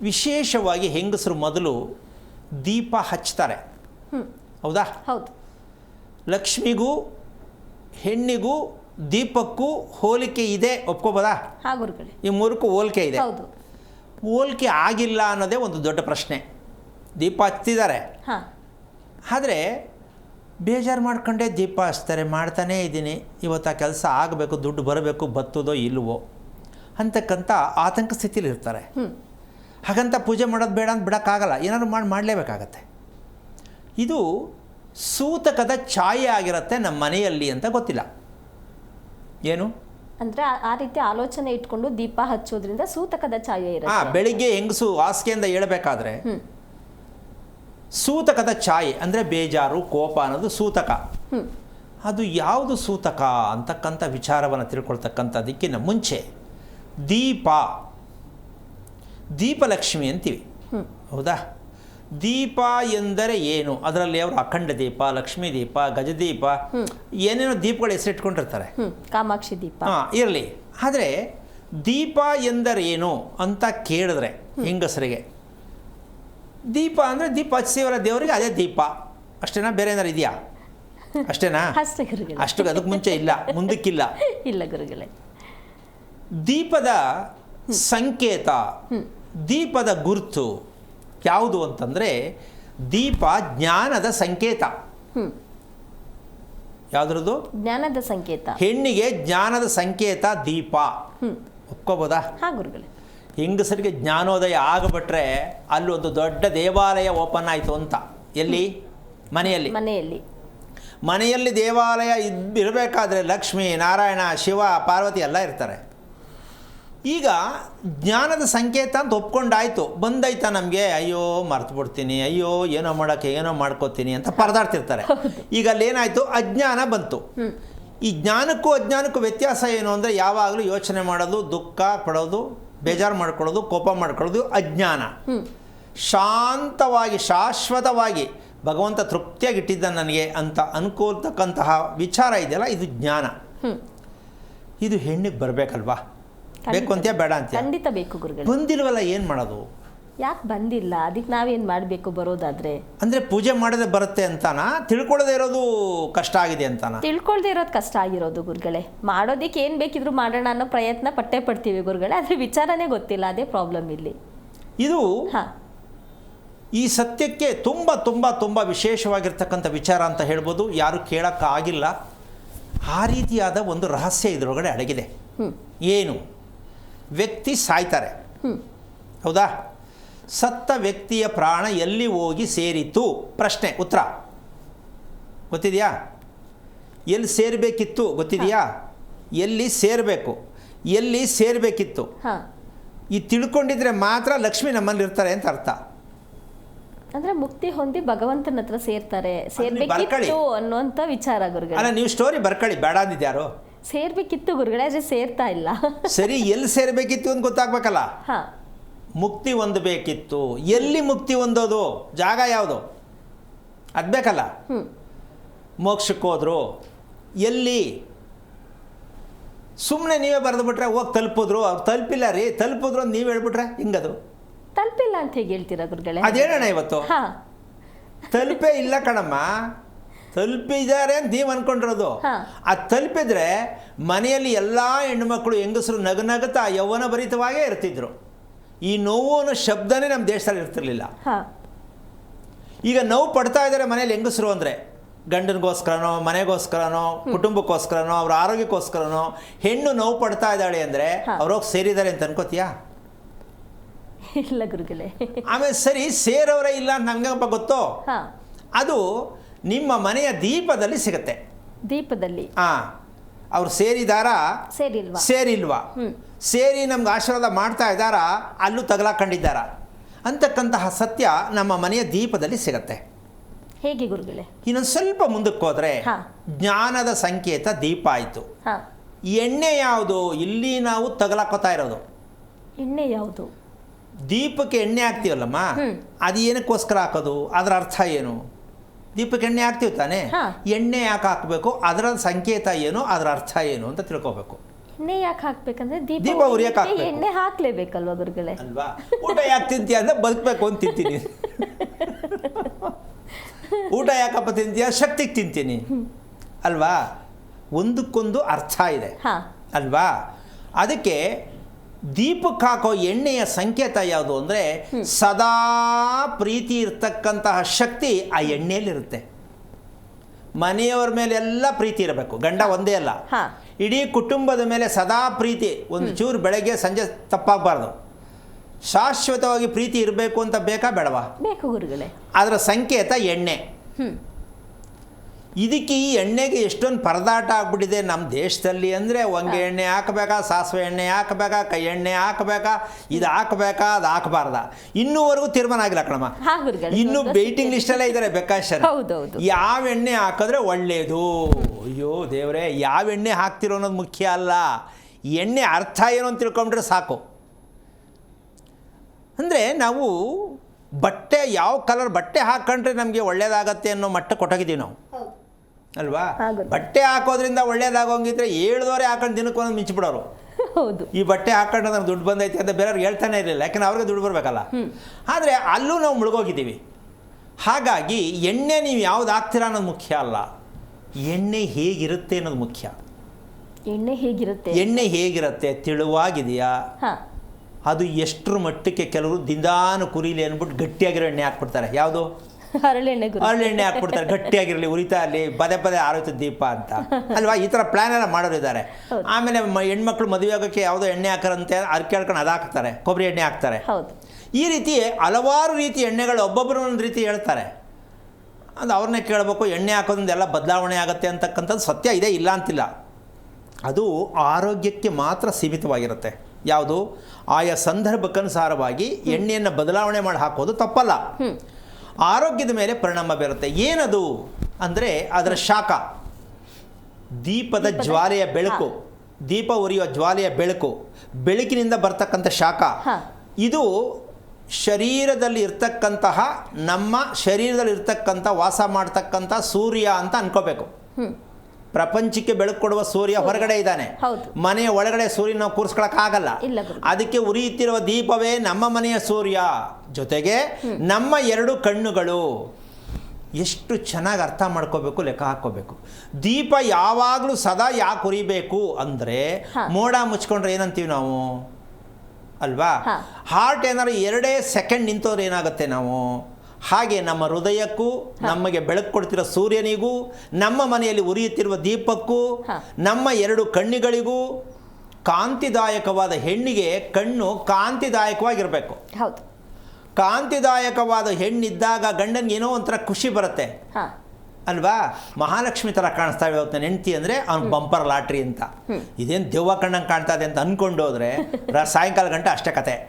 ವಿಶೇಷವಾಗಿ ಹೆಂಗಸರು ಮೊದಲು ದೀಪ ಹಚ್ತಾರೆ. ಹೌದಾ? ಹೌದು. ಲಕ್ಷ್ಮಿಗೂ ಹೆಣ್ಣಿಗೂ ದೀಪಕ್ಕೂ ಹೋಲಿಕೆ ಇದೆ ಒಪ್ಕೋಬೋದಾ? ಈ ಮೂರಕ್ಕೂ ಹೋಲಿಕೆ ಇದೆ. ಹೌದು. ಹೋಲಿಕೆ ಆಗಿಲ್ಲ ಅನ್ನೋದೇ ಒಂದು ದೊಡ್ಡ ಪ್ರಶ್ನೆ. ದೀಪ ಹಚ್ತಿದ್ದಾರೆ. ಹಾ. ಆದರೆ ಬೇಜಾರು ಮಾಡ್ಕೊಂಡೇ ದೀಪ ಹಚ್ತಾರೆ ಮಾಡ್ತಾನೇ ಇದ್ದೀನಿ. ಇವತ್ತು ಆ ಕೆಲಸ ಆಗಬೇಕು ದುಡ್ಡು ಬರಬೇಕು ಬತ್ತದೋ ಇಲ್ವೋ ಅಂತಕ್ಕಂಥ ಆತಂಕ ಸ್ಥಿತಿಲಿ ಇರ್ತಾರೆ ಹ್ಮ್. ಹಾಗಂತ ಪೂಜೆ ಮಾಡೋದು ಬೇಡ ಅಂತ ಬಿಡೋಕ್ಕಾಗಲ್ಲ. ಏನಾದರೂ ಮಾಡಿ ಮಾಡಲೇಬೇಕಾಗತ್ತೆ. ಇದು ಸೂತಕದ ಛಾಯೆ ಆಗಿರುತ್ತೆ ನಮ್ಮ ಮನೆಯಲ್ಲಿ ಅಂತ ಗೊತ್ತಿಲ್ಲ. ಏನು? ಅಂದರೆ ಆ- ರೀತಿ ಆಲೋಚನೆ ಇಟ್ಕೊಂಡು ದೀಪ ಹಚ್ಚೋದ್ರಿಂದ ಸೂತಕದ ಛಾಯೆ ಹಾಂ ಇರುತ್ತೆ ಬೆಳಿಗ್ಗೆ ಹೆಂಗಸು ಹಾಸಿಗೆಯಿಂದ ಹೇಳಬೇಕಾದ್ರೆ ಸೂತಕದ ಛಾಯೆ ಅಂದರೆ ಬೇಜಾರು ಕೋಪ ಅನ್ನೋದು ಸೂತಕ. ಅದು ಯಾವುದು ಸೂತಕ ಅಂತಕ್ಕಂಥ ವಿಚಾರವನ್ನು ತಿಳ್ಕೊಳ್ತಕ್ಕಂಥದ್ದಕ್ಕಿಂತ ಮುಂಚೆ ದೀಪ ದೀಪಲಕ್ಷ್ಮಿ ಅಂತೀವಿ. ಹೌದಾ? ದೀಪ ಎಂದರೆ ಏನು? ಅದರಲ್ಲಿ ಅವರು ಅಖಂಡ ದೀಪ ಲಕ್ಷ್ಮೀ ದೀಪ ಗಜದೀಪ ಏನೇನೋ ದೀಪಗಳು ಹೆಸರಿಟ್ಕೊಂಡಿರ್ತಾರೆ. ಕಾಮಾಕ್ಷಿ ದೀಪ. ಹಾಂ ಇರಲಿ. ಆದರೆ ದೀಪ ಎಂದರೇನು ಅಂತ ಕೇಳಿದ್ರೆ ಹೆಂಗಸರಿಗೆ? ದೀಪ ಅಂದರೆ ದೀಪ ಹಚ್ಚಿವರ ದೇವರಿಗೆ ಅದೇ ದೀಪ. ಅಷ್ಟೇನಾ? ಬೇರೆ ಏನಾರು ಇದೆಯಾ? ಅಷ್ಟೇನಾ? ಅಷ್ಟು ಅದಕ್ಕೆ ಮುಂಚೆ ಇಲ್ಲ. ಮುಂದಕ್ಕಿಲ್ಲ. ಇಲ್ಲ ಗುರುಗಳೇ. ದೀಪದ ಸಂಕೇತ ದೀಪದ ಗುರುತು ಯಾವುದು ಅಂತಂದರೆ ದೀಪ ಜ್ಞಾನದ ಸಂಕೇತ. ಯಾವುದ್ರದ್ದು? ಜ್ಞಾನದ ಸಂಕೇತ. ಹೆಣ್ಣಿಗೆ ಜ್ಞಾನದ ಸಂಕೇತ ದೀಪ. ಒಪ್ಕೋಬೋದಾ? ಗುರುಗಳೇ. ಹೆಂಗಸರಿಗೆ ಜ್ಞಾನೋದಯ ಆಗಬಿಟ್ರೆ ಅಲ್ಲಿ ಒಂದು ದೊಡ್ಡ ದೇವಾಲಯ ಓಪನ್ ಆಯಿತು ಅಂತ. ಎಲ್ಲಿ? ಮನೆಯಲ್ಲಿ. ಮನೆಯಲ್ಲಿ. ಮನೆಯಲ್ಲಿ ದೇವಾಲಯ ಇದ್ ಇರಬೇಕಾದ್ರೆ ಲಕ್ಷ್ಮಿ ನಾರಾಯಣ ಶಿವ ಪಾರ್ವತಿ ಎಲ್ಲ ಇರ್ತಾರೆ. ಈಗ ಜ್ಞಾನದ ಸಂಕೇತ ಅಂತ ಒಪ್ಕೊಂಡಾಯ್ತು. ಬಂದಾಯ್ತಾ ನಮಗೆ? ಅಯ್ಯೋ ಮರ್ತು ಬಿಡ್ತೀನಿ. ಅಯ್ಯೋ ಏನೋ ಮಾಡೋಕ್ಕೆ ಏನೋ ಮಾಡ್ಕೋತೀನಿ ಅಂತ ಪರದಾಡ್ತಿರ್ತಾರೆ. ಈಗ ಅಲ್ಲಿ ಏನಾಯ್ತು ಅಜ್ಞಾನ ಬಂತು. ಈ ಜ್ಞಾನಕ್ಕೂ ಅಜ್ಞಾನಕ್ಕೂ ವ್ಯತ್ಯಾಸ ಏನು ಅಂದರೆ ಯಾವಾಗಲೂ ಯೋಚನೆ ಮಾಡೋದು ದುಃಖ ಪಡೋದು ಬೇಜಾರು ಮಾಡ್ಕೊಳ್ಳೋದು ಕೋಪ ಮಾಡ್ಕೊಳ್ಳೋದು ಅಜ್ಞಾನ. ಶಾಂತವಾಗಿ ಶಾಶ್ವತವಾಗಿ ಭಗವಂತ ತೃಪ್ತಿಯಾಗಿ ಇಟ್ಟಿದ್ದ ನನಗೆ ಅಂತ ಅನ್ಕೋಲ್ತಕ್ಕಂತಹ ವಿಚಾರ ಇದೆಯಲ್ಲ? ಇದು ಜ್ಞಾನ. ಇದು ಹೆಣ್ಣಿಗೆ ಬರಬೇಕಲ್ವಾ? ಬೇಕು ಅಂತ ಬೇಡ ಅಂತ ಖಂಡಿತ ಬೇಕು ಗುರುಗಳೇ. ಬಂದಿಲ್ವಲ್ಲ ಏನು ಮಾಡೋದು? ಯಾಕೆ ಬಂದಿಲ್ಲ? ಅದಕ್ಕೆ ನಾವೇನು ಮಾಡಬೇಕು ಬರೋದಾದರೆ? ಅಂದರೆ ಪೂಜೆ ಮಾಡದೆ ಬರುತ್ತೆ ಅಂತಾನ? ತಿಳ್ಕೊಳ್ಳದೆ ಇರೋದು ಕಷ್ಟ ಆಗಿದೆ ಅಂತಾನ? ತಿಳ್ಕೊಳ್ಳದೆ ಇರೋದು ಕಷ್ಟ ಆಗಿರೋದು ಗುರುಗಳೇ. ಮಾಡೋದಕ್ಕೆ ಏನು ಬೇಕಿದ್ರು ಮಾಡೋಣ ಅನ್ನೋ ಪ್ರಯತ್ನ ಪಟ್ಟೆ ಪಡ್ತೀವಿ ಗುರುಗಳೇ. ಆದರೆ ವಿಚಾರನೇ ಗೊತ್ತಿಲ್ಲ ಅದೇ ಪ್ರಾಬ್ಲಮ್ ಇಲ್ಲಿ. ಇದು ಹಾಂ. ಈ ಸತ್ಯಕ್ಕೆ ತುಂಬ ತುಂಬ ತುಂಬ ವಿಶೇಷವಾಗಿರ್ತಕ್ಕಂಥ ವಿಚಾರ ಅಂತ ಹೇಳ್ಬೋದು. ಯಾರು ಕೇಳೋಕ್ಕಾಗಿಲ್ಲ. ಆ ರೀತಿಯಾದ ಒಂದು ರಹಸ್ಯ ಇದರೊಳಗಡೆ ಅಡಗಿದೆ. ಏನು? ವ್ಯಕ್ತಿ ಸಾಯ್ತಾರೆ. ಹೌದಾ? ಸತ್ತ ವ್ಯಕ್ತಿಯ ಪ್ರಾಣ ಎಲ್ಲಿ ಹೋಗಿ ಸೇರಿತು ಪ್ರಶ್ನೆ ಉತ್ತರ. ಗೊತ್ತಿದೆಯಾ? ಎಲ್ಲಿ ಸೇರಬೇಕಿತ್ತು? ಗೊತ್ತಿದೆಯಾ? ಎಲ್ಲಿ ಸೇರಬೇಕು? ಎಲ್ಲಿ ಸೇರಬೇಕಿತ್ತು? ಈ ತಿಳ್ಕೊಂಡಿದ್ರೆ ಮಾತ್ರ ಲಕ್ಷ್ಮಿ ನಮ್ಮಲ್ಲಿ ಇರ್ತಾರೆ ಅಂತ ಅರ್ಥ. ಅಂದ್ರೆ ಮುಕ್ತಿ ಹೊಂದಿ ಭಗವಂತನ ಹತ್ರ ಸೇರ್ತಾರೆ. ಸೇರ್ಬೇಕಿತ್ತು ಅನ್ನುವಂತ ವಿಚಾರ ಗುರುಗಳು. ಅಲ್ಲ ನೀವು ಸ್ಟೋರಿ ಬರ್ಕೊಳ್ಳಿ ಬೇಡ ಅಂದಿದ್ಯಾರು? ಸೇರ್ಬೇಕಿತ್ತು ಗುರುಗಳೇ ಆದ್ರೆ ಸೇರ್ತಾ ಇಲ್ಲ. ಸರಿ ಎಲ್ಲಿ ಸೇರ್ಬೇಕಿತ್ತು ಅಂತ ಗೊತ್ತಾಗ್ಬೇಕಲ್ಲ? ಹಾ. ಮುಕ್ತಿ ಹೊಂದಬೇಕಿತ್ತು. ಎಲ್ಲಿ ಮುಕ್ತಿ ಹೊಂದೋದು? ಜಾಗ ಯಾವುದು? ಅದು ಬೇಕಲ್ಲ? ಹ್ಮ್. ಮೋಕ್ಷಕ್ಕೆ ಹೋದ್ರು. ಎಲ್ಲಿ? ಸುಮ್ಮನೆ ನೀವೇ ಬರೆದು ಬಿಟ್ರೆ ಹೋಗಿ ತಲುಪಿದ್ರು. ಅವ್ರು ತಲುಪಿಲ್ಲ ರೀ. ತಲುಪಿದ್ರು ಅಂತ ನೀವು ಹೇಳ್ಬಿಟ್ರೆ ಹಿಂಗದು? ತಲುಪಿಲ್ಲ ಅಂತ ಹೇಗೆ ಹೇಳ್ತೀರಾ ಗುರುಗಳೇ? ಅದೇನಣ್ಣ ಇವತ್ತು? ಹಾ. ತಲುಪೇ ಇಲ್ಲ ಕಣಮ್ಮ. ತಲುಪಿದ್ದಾರೆ ಅಂತ ನೀವು ಅನ್ಕೊಂಡಿರೋದು. ಆ ತಲುಪಿದ್ರೆ ಮನೆಯಲ್ಲಿ ಎಲ್ಲ ಹೆಣ್ಣುಮಕ್ಕಳು ಹೆಂಗಸರು ನಗನಗುತ್ತಾ ಯೌವನ ಭರಿತವಾಗೇ ಇರ್ತಿದ್ರು. ಈ ನೋವು ಅನ್ನೋ ಶಬ್ದನೇ ನಮ್ಮ ದೇಶದಲ್ಲಿ ಇರ್ತಿರ್ಲಿಲ್ಲ. ಈಗ ನೋವು ಪಡ್ತಾ ಇದ್ದಾರೆ ಮನೇಲಿ ಹೆಂಗಸರು ಅಂದರೆ ಗಂಡನಿಗೋಸ್ಕರನೋ ಮನೆಗೋಸ್ಕರನೋ ಕುಟುಂಬಕ್ಕೋಸ್ಕರನೋ ಅವ್ರ ಆರೋಗ್ಯಕ್ಕೋಸ್ಕರನೋ ಹೆಣ್ಣು ನೋವು ಪಡ್ತಾ ಇದ್ದಾಳೆ ಅಂದರೆ. ಅವ್ರೋಗಿ ಸೇರಿದ್ದಾರೆ ಅಂತ ಅನ್ಕೋತೀಯಾ? ಇಲ್ಲ ಗುರುಗಳೇ. ಆಮೇಲೆ ಸರಿ ಸೇರೋರೇ ಇಲ್ಲ ಅಂತ ನಮ್ಗೆ ಗೊತ್ತೋ? ಅದು ನಿಮ್ಮ ಮನೆಯ ದೀಪದಲ್ಲಿ ಸಿಗುತ್ತೆ. ದೀಪದಲ್ಲಿ. ಆ ಅವ್ರು ಸೇರಿದಾರಾ? ಸೇರಿಲ್ವಾ? ಸೇರಿಲ್ವಾ? ಸೇರಿ ನಮ್ಗೆ ಆಶೀರ್ವಾದ ಮಾಡ್ತಾ ಇದ್ದಾರಾ? ಅಲ್ಲೂ ತಗಲಾಕೊಂಡಿದ್ದಾರಾ? ಅಂತಕ್ಕಂತಹ ಸತ್ಯ ನಮ್ಮ ಮನೆಯ ದೀಪದಲ್ಲಿ ಸಿಗತ್ತೆ. ಹೇಗೆ ಗುರುಗಳೇ? ಇನ್ನೊಂದು ಸ್ವಲ್ಪ ಮುಂದಕ್ಕೆ ಹೋದರೆ ಜ್ಞಾನದ ಸಂಕೇತ ದೀಪ ಆಯಿತು. ಎಣ್ಣೆ ಯಾವುದು? ಇಲ್ಲಿ ನಾವು ತಗಲಾಕೋತಾ ಇರೋದು. ಎಣ್ಣೆ ಯಾವುದು? ದೀಪಕ್ಕೆ ಎಣ್ಣೆ ಹಾಕ್ತೀವಲ್ಲಮ್ಮ. ಅದು ಏನಕ್ಕೋಸ್ಕರ ಹಾಕೋದು? ಅದರ ಅರ್ಥ ಏನು? ದೀಪಕ್ಕೆ ಎಣ್ಣೆ ಹಾಕ್ತೀವಿ ತಾನೇ? ಎಣ್ಣೆ ಯಾಕೆ ಹಾಕಬೇಕು? ಅದರ ಸಂಕೇತ ಏನು? ಅದರ ಅರ್ಥ ಏನು ಅಂತ ತಿಳ್ಕೋಬೇಕು. ಎಣ್ಣೆ ಯಾಕೆ ಹಾಕ್ಬೇಕಂದ್ರೆ ದೀಪ ದೀಪ ಉರಿಯಕ್ಕೆ ಹಾಕ್ಬೇಕು. ಎಣ್ಣೆ ಹಾಕ್ಲೇಬೇಕಲ್ವಾ ಗುರುಗಳೇ? ಅಲ್ವಾ? ಊಟ ಯಾಕೆ ತಿಂತೀಯ ಅಂದ್ರೆ ಬದುಕಬೇಕು ಅಂತ ತಿಂತೀನಿ. ಊಟ ಯಾಕಪ್ಪ ತಿಂತೀಯ? ಶಕ್ತಿಗೆ ತಿಂತೀನಿ. ಅಲ್ವಾ? ಒಂದಕ್ಕೊಂದು ಅರ್ಥ ಇದೆ. ಅಲ್ವಾ? ಅದಕ್ಕೆ ದೀಪಕ್ಕೆ ಹಾಕೋ ಎಣ್ಣೆಯ ಸಂಕೇತ ಯಾವುದು ಅಂದರೆ ಸದಾ ಪ್ರೀತಿ ಇರ್ತಕ್ಕಂತಹ ಶಕ್ತಿ ಆ ಎಣ್ಣೆಯಲ್ಲಿರುತ್ತೆ. ಮನೆಯವರ ಮೇಲೆ ಎಲ್ಲ ಪ್ರೀತಿ ಇರಬೇಕು. ಗಂಡ ಒಂದೇ ಅಲ್ಲ. ಇಡೀ ಕುಟುಂಬದ ಮೇಲೆ ಸದಾ ಪ್ರೀತಿ. ಒಂದು ಚೂರು ಬೆಳಗ್ಗೆ ಸಂಜೆ ತಪ್ಪಾಗಬಾರ್ದು. ಶಾಶ್ವತವಾಗಿ ಪ್ರೀತಿ ಇರಬೇಕು ಅಂತ ಬೇಕಾ ಬೇಡವಾ? ಬೇಕು ಗುರುಗಳೇ. ಅದರ ಸಂಕೇತ ಎಣ್ಣೆ. ಇದಕ್ಕೆ ಈ ಎಣ್ಣೆಗೆ ಎಷ್ಟೊಂದು ಪರದಾಟ ಆಗ್ಬಿಟ್ಟಿದೆ ನಮ್ಮ ದೇಶದಲ್ಲಿ ಅಂದರೆ ಹೊಂಗೆ ಎಣ್ಣೆ ಹಾಕಬೇಕಾ ಸಾಸಿವೆ ಎಣ್ಣೆ ಹಾಕಬೇಕಾ ಕೈ ಎಣ್ಣೆ ಹಾಕಬೇಕಾ ಇದು ಹಾಕಬೇಕಾ ಅದು ಹಾಕಬಾರ್ದ? ಇನ್ನೂವರೆಗೂ ತೀರ್ಮಾನ ಆಗಿಲ್ಲ ಕಣಮ್ಮ. ಇನ್ನು ವೇಟಿಂಗ್ ಲಿಸ್ಟ್ ಲಿಸ್ಟಲ್ಲೇ ಇದ್ದಾರೆ ಬೇಕಾಶರ್. ಯಾವ ಎಣ್ಣೆ ಹಾಕಿದ್ರೆ ಒಳ್ಳೆಯದು ಅಯ್ಯೋ ದೇವರೇ ಯಾವ ಎಣ್ಣೆ ಹಾಕ್ತಿರೋ ಅನ್ನೋದು ಮುಖ್ಯ ಅಲ್ಲ. ಎಣ್ಣೆ ಅರ್ಥ ಏನು ಅಂತ ತಿಳ್ಕೊಂಡ್ರೆ ಸಾಕು. ಅಂದರೆ ನಾವು ಬಟ್ಟೆ ಯಾವ ಕಲರ್ ಬಟ್ಟೆ ಹಾಕ್ಕೊಂಡ್ರೆ ನಮಗೆ ಒಳ್ಳೇದಾಗತ್ತೆ ಅನ್ನೋ ಮಟ್ಟ ಕೊಟ್ಟೋಗಿದ್ದೀವಿ ನಾವು. ಅಲ್ವಾ? ಬಟ್ಟೆ ಹಾಕೋದ್ರಿಂದ ಒಳ್ಳೇದಾಗೋಂಗಿದ್ರೆ ಏಳ್ದವರೆ ಹಾಕೊಂಡು ದಿನಕ್ಕೊಂದು ಮಿಂಚಿಬಿಡೋರು. ಹೌದು. ಈ ಬಟ್ಟೆ ಹಾಕೊಂಡು ನಮ್ಗೆ ದುಡ್ಡು ಬಂದೈತೆ ಅಂತ ಬೇರೆಯವ್ರಿಗೆ ಹೇಳ್ತಾನೆ ಇರಲಿಲ್ಲ ಯಾಕಂದ್ರೆ ಅವ್ರಿಗೆ ದುಡ್ಡು ಬರಬೇಕಲ್ಲ. ಆದರೆ ಅಲ್ಲೂ ನಾವು ಮುಳುಗೋಗಿದ್ದೀವಿ. ಹಾಗಾಗಿ ಎಣ್ಣೆ ನೀವು ಯಾವ್ದು ಹಾಕ್ತೀರಾ ಅನ್ನೋದು ಮುಖ್ಯ ಅಲ್ಲ. ಎಣ್ಣೆ ಹೇಗಿರುತ್ತೆ ಅನ್ನೋದು ಮುಖ್ಯ. ಎಣ್ಣೆ ಹೇಗಿರುತ್ತೆ? ಎಣ್ಣೆ ಹೇಗಿರುತ್ತೆ ತಿಳುವಾಗಿದೆಯಾ? ಅದು ಎಷ್ಟರ ಮಟ್ಟಕ್ಕೆ ಕೆಲವರು ದಿಂದಾನು ಕುರಿಲಿ ಅಂದ್ಬಿಟ್ಟು ಗಟ್ಟಿಯಾಗಿರೋ ಎಣ್ಣೆ ಹಾಕ್ಬಿಡ್ತಾರೆ. ಯಾವುದು? ಹರಳೆಣ್ಣೆ ಹರಳೆಣ್ಣೆ ಹಾಕ್ಬಿಡ್ತಾರೆ ಗಟ್ಟಿಯಾಗಿರಲಿ ಉರಿತಾ ಇರಲಿ ಪದೇ ಪದೇ ಆರೋಗ್ಯ ದೀಪ ಅಂತ. ಅಲ್ವಾ? ಈ ಥರ ಪ್ಲ್ಯಾನ್ ಎಲ್ಲ ಮಾಡೋರು ಇದ್ದಾರೆ. ಆಮೇಲೆ ಹೆಣ್ಮಕ್ಳು ಮದುವೆ ಆಗೋಕ್ಕೆ ಯಾವುದೋ ಎಣ್ಣೆ ಹಾಕರಂತೆ ಅರ್ಕೆ ಹೇಳ್ಕೊಂಡು ಅದು ಹಾಕ್ತಾರೆ ಕೊಬ್ಬರಿ ಎಣ್ಣೆ ಹಾಕ್ತಾರೆ. ಹೌದು. ಈ ರೀತಿ ಹಲವಾರು ರೀತಿ ಎಣ್ಣೆಗಳು ಒಬ್ಬೊಬ್ಬರು ಒಂದು ರೀತಿ ಹೇಳ್ತಾರೆ. ಅದು ಅವ್ರನ್ನೇ ಕೇಳಬೇಕು ಎಣ್ಣೆ ಹಾಕೋದ್ರಿಂದ ಎಲ್ಲ ಬದಲಾವಣೆ ಆಗುತ್ತೆ ಅಂತಕ್ಕಂಥದ್ದು ಸತ್ಯ ಇದೆ ಇಲ್ಲ ಅಂತಿಲ್ಲ. ಅದು ಆರೋಗ್ಯಕ್ಕೆ ಮಾತ್ರ ಸೀಮಿತವಾಗಿರುತ್ತೆ. ಯಾವುದು? ಆಯಾ ಸಂದರ್ಭಕ್ಕನುಸಾರವಾಗಿ ಎಣ್ಣೆಯನ್ನು ಬದಲಾವಣೆ ಮಾಡಿ ಹಾಕೋದು ತಪ್ಪಲ್ಲ. ಆರೋಗ್ಯದ ಮೇಲೆ ಪರಿಣಾಮ ಬೀರುತ್ತೆ. ಏನದು? ಅಂದರೆ ಅದರ ಶಾಖ. ದೀಪದ ಜ್ವಾಲೆಯ ಬೆಳಕು. ದೀಪ ಉರಿಯುವ ಜ್ವಾಲೆಯ ಬೆಳಕು. ಬೆಳಕಿನಿಂದ ಬರ್ತಕ್ಕಂಥ ಶಾಖ. ಇದು ಶರೀರದಲ್ಲಿ ಇರ್ತಕ್ಕಂತಹ ನಮ್ಮ ಶರೀರದಲ್ಲಿ ಇರ್ತಕ್ಕಂಥ ವಾಸ ಮಾಡ್ತಕ್ಕಂಥ ಸೂರ್ಯ ಅಂತ ಅನ್ಕೋಬೇಕು. ಪ್ರಪಂಚಕ್ಕೆ ಬೆಳಕು ಕೊಡುವ ಸೂರ್ಯ ಹೊರಗಡೆ ಇದ್ದಾನೆ. ಮನೆಯ ಒಳಗಡೆ ಸೂರ್ಯ ನಾವು ಕೂರಿಸ್ಕೊಳಕ್ಕಾಗಲ್ಲ. ಅದಕ್ಕೆ ಉರಿಯುತ್ತಿರುವ ದೀಪವೇ ನಮ್ಮ ಮನೆಯ ಸೂರ್ಯ. ಜೊತೆಗೆ ನಮ್ಮ ಎರಡು ಕಣ್ಣುಗಳು. ಎಷ್ಟು ಚೆನ್ನಾಗಿ ಅರ್ಥ ಮಾಡ್ಕೋಬೇಕು ಲೆಕ್ಕ ಹಾಕೋಬೇಕು ದೀಪ ಯಾವಾಗಲೂ ಸದಾ ಯಾಕೆ ಉರಿಬೇಕು ಅಂದರೆ. ಮೋಡ ಮುಚ್ಕೊಂಡ್ರೆ ಏನಂತೀವಿ ನಾವು? ಅಲ್ವಾ. ಹಾರ್ಟ್ ಏನಾದ್ರು ಎರಡೇ ಸೆಕೆಂಡ್ ನಿಂತೋದ್ರೆ ಏನಾಗುತ್ತೆ ನಾವು? ಹಾಗೆ ನಮ್ಮ ಹೃದಯಕ್ಕೂ ನಮಗೆ ಬೆಳಕು ಕೊಡ್ತಿರೋ ಸೂರ್ಯನಿಗೂ ನಮ್ಮ ಮನೆಯಲ್ಲಿ ಉರಿಯುತ್ತಿರುವ ದೀಪಕ್ಕೂ ನಮ್ಮ ಎರಡು ಕಣ್ಣುಗಳಿಗೂ ಕಾಂತಿದಾಯಕವಾದ ಹೆಣ್ಣಿಗೆ ಕಣ್ಣು ಕಾಂತಿದಾಯಕವಾಗಿರಬೇಕು. ಹೌದು. ಕಾಂತಿದಾಯಕವಾದ ಹೆಣ್ಣಿದ್ದಾಗ ಗಂಡನಿಗೆ ಏನೋ ಒಂಥರ ಖುಷಿ ಬರುತ್ತೆ. ಅಲ್ವಾ? ಮಹಾಲಕ್ಷ್ಮಿ ಥರ ಕಾಣಿಸ್ತಾ ಇವತ್ತು ನನ್ನ ಹೆಂಡ್ತಿ ಅಂದರೆ ಅವ್ನು ಬಂಪರ್ ಲಾಟ್ರಿ ಅಂತ. ಇದೇನು ದೆವ್ವ ಕಣ್ಣಂಗೆ ಕಾಣ್ತಾ ಇದೆ ಅಂತ ಅಂದ್ಕೊಂಡು ಹೋದರೆ ಸಾಯಂಕಾಲ ಗಂಟೆ ಅಷ್ಟೇ ಕತೆ.